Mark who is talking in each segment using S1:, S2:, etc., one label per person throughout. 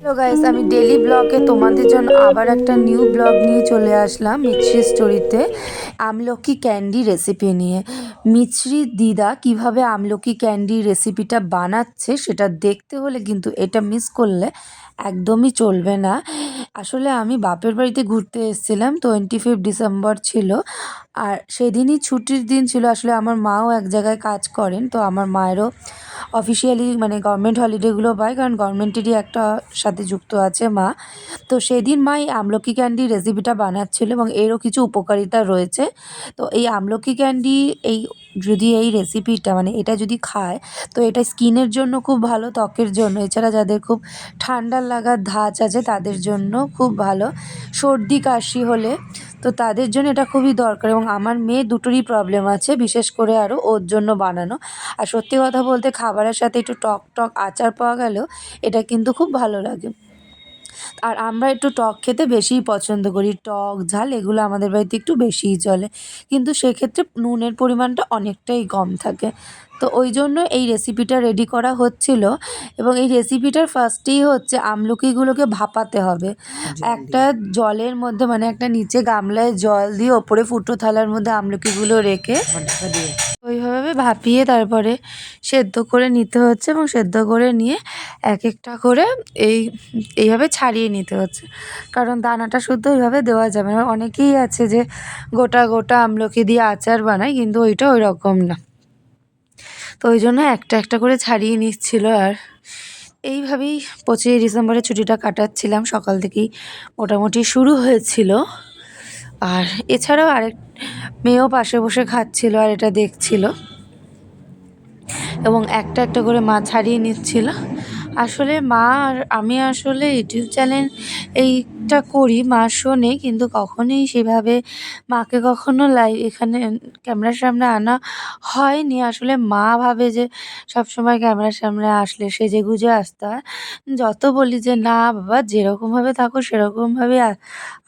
S1: Hello guys আমি daily ব্লগে তোমাদের জন্য আবার একটা নিউ ব্লগ নিয়ে চলে আসলাম মিছরি স্টোরিতে আমলকি ক্যান্ডি রেসিপি নিয়ে। মিছরি দিদা কীভাবে আমলকি ক্যান্ডি রেসিপিটা বানাচ্ছে সেটা দেখতে হলে কিন্তু এটা মিস করলে একদমই চলবে না। আসলে আমি বাপের বাড়িতে ঘুরতে এসেছিলাম টোয়েন্টি ফিফ ডিসেম্বর ছিল। আর সেদিনই ছুটির দিন ছিল, আসলে আমার মাও এক জায়গায় কাজ করেন, তো আমার মায়েরও অফিসিয়ালি মানে গভর্নমেন্ট হলিডেগুলো পায়, কারণ গভর্নমেন্টেরই একটা সাথে যুক্ত আছে মা। তো সেদিন মা এই আমলকি ক্যান্ডি রেসিপিটা বানাচ্ছিল এবং এরও কিছু উপকারিতা রয়েছে। তো এই আমলকি ক্যান্ডি এই যদি এই রেসিপিটা মানে এটা যদি খায়, তো এটা স্কিনের জন্য খুব ভালো, ত্বকের জন্য। এছাড়া যাদের খুব ঠান্ডা লাগার ধাঁচ আছে, তাদের জন্য খুব ভালো। সর্দি কাশি হলে তো তাদের জন্য এটা খুবই দরকার এবং আমার মেয়ে দুটোরই প্রবলেম আছে, বিশেষ করে আরও ওর জন্য বানানো। আর সত্যি কথা বলতে খাবারের সাথে একটু টক টক আচার পাওয়া গেলেও এটা কিন্তু খুব ভালো লাগে। আর আমরা একটু টক খেতে বেশিই পছন্দ করি। টক ঝাল এগুলো আমাদের বাড়িতে একটু বেশিই চলে। কিন্তু সেক্ষেত্রে নুনের পরিমাণটা অনেকটাই কম থাকে। তো ওই জন্য এই রেসিপিটা রেডি করা হচ্ছিল এবং এই রেসিপিটার ফার্স্টেই হচ্ছে আমলকিগুলোকে ভাপাতে হবে। একটা জলের মধ্যে মানে একটা নিচে গামলায় জল দিয়ে ওপরে ফুটো থালার মধ্যে আমলকিগুলো রেখে ওইভাবে ভাপিয়ে তারপরে সেদ্ধ করে নিতে হচ্ছে এবং সেদ্ধ করে নিয়ে এক একটা করে এই, এইভাবে ছাড়িয়ে নিতে হচ্ছে। কারণ দানাটা শুদ্ধ ওইভাবে দেওয়া যাবে না। অনেকেই আছে যে গোটা গোটা আমলকি দিয়ে আচার বানায়, কিন্তু ওইটা ওই রকম না। তো ওই জন্য একটা একটা করে ছাড়িয়ে নিচ্ছিল আর এইভাবেই পঁচিশে ডিসেম্বরে ছুটিটা কাটাচ্ছিলাম। সকাল থেকেই মোটামুটি শুরু হয়েছিল। আর এছাড়াও আরেক মেয়েও পাশে বসে খাচ্ছিল আর এটা দেখছিল। এবং একটা একটা করে মাছ হারিয়ে নিচ্ছিল। আসলে মা আর আমি আসলে ইউটিউব চ্যানেল এইটা করি, মা শোনে, কিন্তু কখনোই সেভাবে মাকে কখনো লাই, এখানে ক্যামেরার সামনে আনা হয়নি। আসলে মা ভাবে যে সবসময় ক্যামেরার সামনে আসলে সেজে গুজে আসতে হয়। যত বলি যে, না বাবা যেরকমভাবে থাকো সেরকমভাবে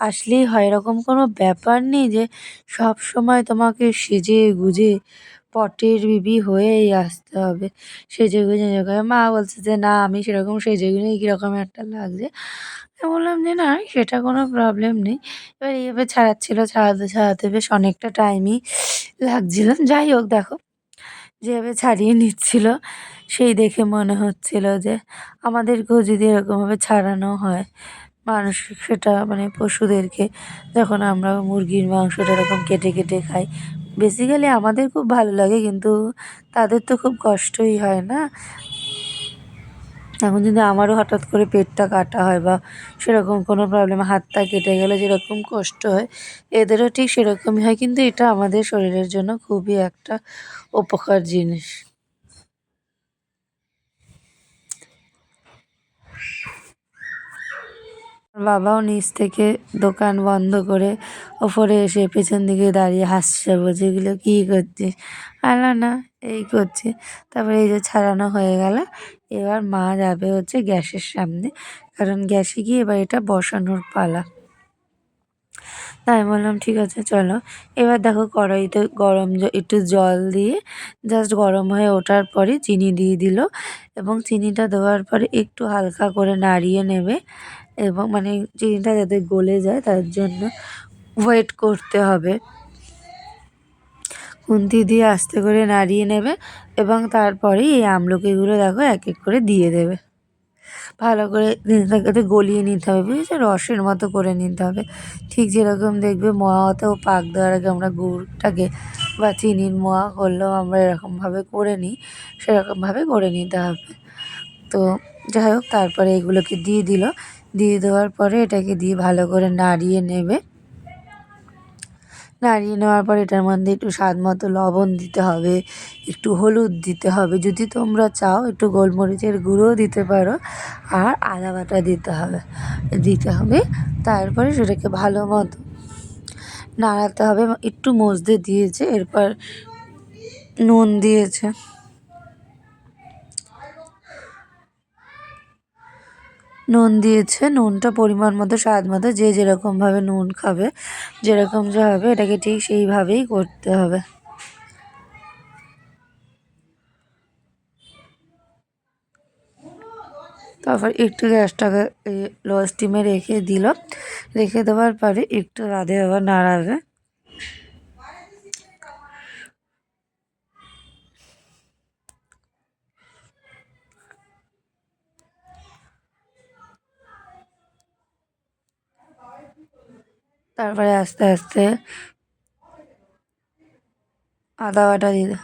S1: আসলেই হয়। এরকম কোনো ব্যাপার নেই যে সব সময় তোমাকে সেজে গুজে পটের বিবি হয়েই আসতে হবে। সেজে গুজে করে মা বলছে যে, না, আমি সেরকম সেজে গুজেই কীরকম একটা লাগছে? আমি বললাম যে, না, সেটা কোনো প্রবলেম নেই। এবার এইভাবে ছাড়াচ্ছিল, ছাড়াতে ছাড়াতে বেশ অনেকটা টাইমই লাগছিল। যাই হোক, দেখো, যেভাবে ছাড়িয়ে নিচ্ছিল, সেই দেখে মনে হচ্ছিল যে, আমাদেরকেও যদি এরকমভাবে ছাড়ানো হয়, মানুষ সেটা মানে পশুদেরকে, যখন আমরা মুরগির মাংসটা এরকম কেটে কেটে খাই বেসিক্যালি আমাদের খুব ভালো লাগে, কিন্তু তাদের তো খুব কষ্টই হয় না? এখন যদি আমারও হঠাৎ করে পেটটা কাটা হয় বা সেরকম কোনো প্রবলেম হাতটা কেটে গেলে যেরকম কষ্ট হয়, এদেরও ঠিক সেরকমই হয়, কিন্তু এটা আমাদের শরীরের জন্য খুবই একটা উপকার জিনিস। বাবাও নিচ থেকে দোকান বন্ধ করে ওপরে এসে পেছন দিকে দাঁড়িয়ে হাসছে বলছে, এগুলো কী করছিস? আলো না, এই করছি। তারপরে এই যে ছাড়ানো হয়ে গেল। এবার মা যাবে হচ্ছে গ্যাসের সামনে, কারণ গ্যাসে গিয়ে এবার এটা বসানোর পালা। তাই বললাম, ঠিক আছে, চলো। এবার দেখো কড়াইতে গরম একটু জল দিয়ে জাস্ট গরম হয়ে ওঠার পরে চিনি দিয়ে দিল এবং চিনিটা দেওয়ার পরে একটু হালকা করে নাড়িয়ে নেবে। এবং মানে চিনিটা যাতে গলে যায় তার জন্য ওয়েট করতে হবে। খুন্তি দিয়ে আস্তে করে নাড়িয়ে নেবে এবং তারপরেই এই আমলকিগুলো দেখো এক এক করে দিয়ে দেবে। ভালো করে জিনিসটাকে গলিয়ে নিতে হবে, বুঝেছ? রসের মতো করে নিতে হবে। ঠিক যেরকম দেখবে মোয়াতেও পাক দেওয়ার আগে আমরা গুড়টাকে বা চিনির মোয়া করলেও আমরা এরকমভাবে করে নিই, সেরকমভাবে করে নিতে হবে। তো যাই হোক, তারপরে এগুলোকে দিয়ে দিল। দিয়ে দেওয়ার পরে এটাকে দিয়ে ভালো করে নাড়িয়ে নেবে। নাড়িয়ে নেওয়ার পর এটার মধ্যে একটু স্বাদ মতো লবণ দিতে হবে, একটু হলুদ দিতে হবে। যদি তোমরা চাও, একটু গোলমরিচের গুঁড়োও দিতে পারো, আর আদা বাটা দিতে হবে দিতে হবে। তারপরে সেটাকে ভালো মতো নাড়াতে হবে। একটু মজদে দিয়েছে, এরপর নুন দিয়েছে। নুন দিয়েছে, নুনটা পরিমাণ মতো, স্বাদ মতো, যে যেরকমভাবে নুন খাবে, যেরকম যা হবে, এটাকে ঠিক সেইভাবেই করতে হবে। তারপর একটু গ্যাসটাকে লো স্টিমে রেখে দিল। রেখে দেওয়ার পরে একটু বাদে আবার নাড়াবে। তারপরে আস্তে আস্তে আদা বাটা দিয়ে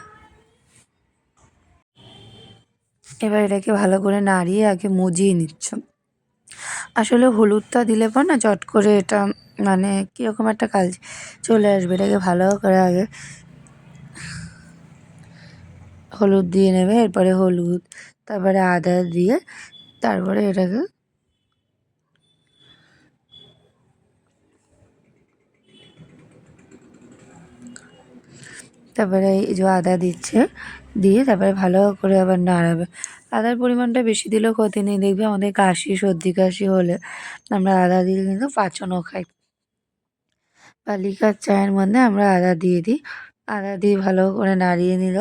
S1: এবার এটাকে ভালো করে নাড়িয়ে আগে মজিয়ে নিচ্ছ। আসলে হলুদটা দিলে পর না চট করে এটা মানে কীরকম একটা কাজ চলে আসবে। এটাকে ভালো করে আগে হলুদ দিয়ে নেবে, এরপরে হলুদ, তারপরে আদা দিয়ে তারপরে এটাকে তারপরে এই যে আদা দিচ্ছে, দিয়ে তারপরে ভালো করে আবার নাড়াবে। আদার পরিমাণটা বেশি দিলেও ক্ষতি নেই। দেখবে আমাদের কাশি, সর্দি কাশি হলে আমরা আদা দিয়ে কিন্তু পাচনও খাই। বা লিকার চায়ের মধ্যে আমরা আদা দিয়ে দিই। আদা দিয়ে ভালো করে নাড়িয়ে নিল।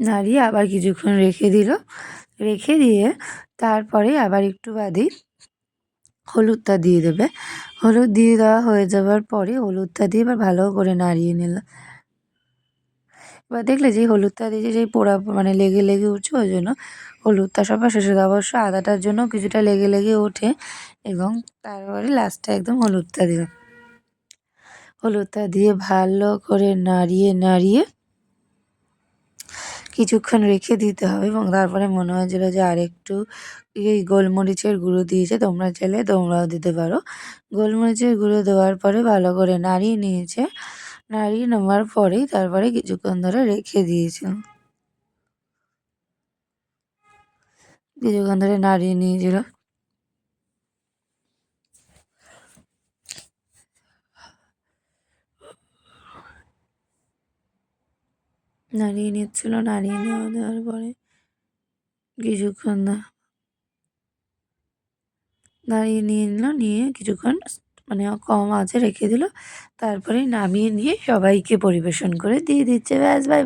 S1: নাড়িয়ে আবার কিছুক্ষণ রেখে দিল। রেখে দিয়ে তারপরে আবার একটু বাদে হলুদটা দিয়ে দেবে। হলুদ দিয়ে দেওয়া হয়ে যাওয়ার পরে হলুদটা দিয়ে এবার ভালো করে নাড়িয়ে নিল। এবার দেখলে যে হলুদটা দিয়ে যে পোড়া মানে লেগে লেগে উঠছে, ওই জন্য হলুদটা সবার শেষে অবশ্য আদাটার জন্য কিছুটা লেগে লেগে ওঠে এবং তারপরে লাস্টে একদম হলুদটা দিলাম হলুদটা দিয়ে ভালো করে নাড়িয়ে নাড়িয়ে কিছুক্ষণ রেখে দিতে হবে এবং তারপরে মনে হয়েছিল যে আরেকটু এই গোলমরিচের গুঁড়ো দিয়েছে, তোমরা চাইলে তোমরাও দিতে পারো। গোলমরিচের গুঁড়ো দেওয়ার পরে ভালো করে নাড়িয়ে নিয়েছে। নাড়িয়ে নেওয়ার পরেই তারপরে কিছুক্ষণ ধরে রেখে দিয়েছিল কিছুক্ষণ ধরে নাড়িয়ে নিয়েছিল। নাড়িয়ে নিচ্ছিল, নাড়িয়ে নেওয়া দেওয়ার পরে কিছুক্ষণ নাড়িয়ে নিয়ে নিল, নিয়ে কিছুক্ষণ মানে কম আছে রেখে দিল। তারপরে নামিয়ে নিয়ে সবাইকে পরিবেশন করে দিয়ে দিচ্ছে। ব্যাস বাই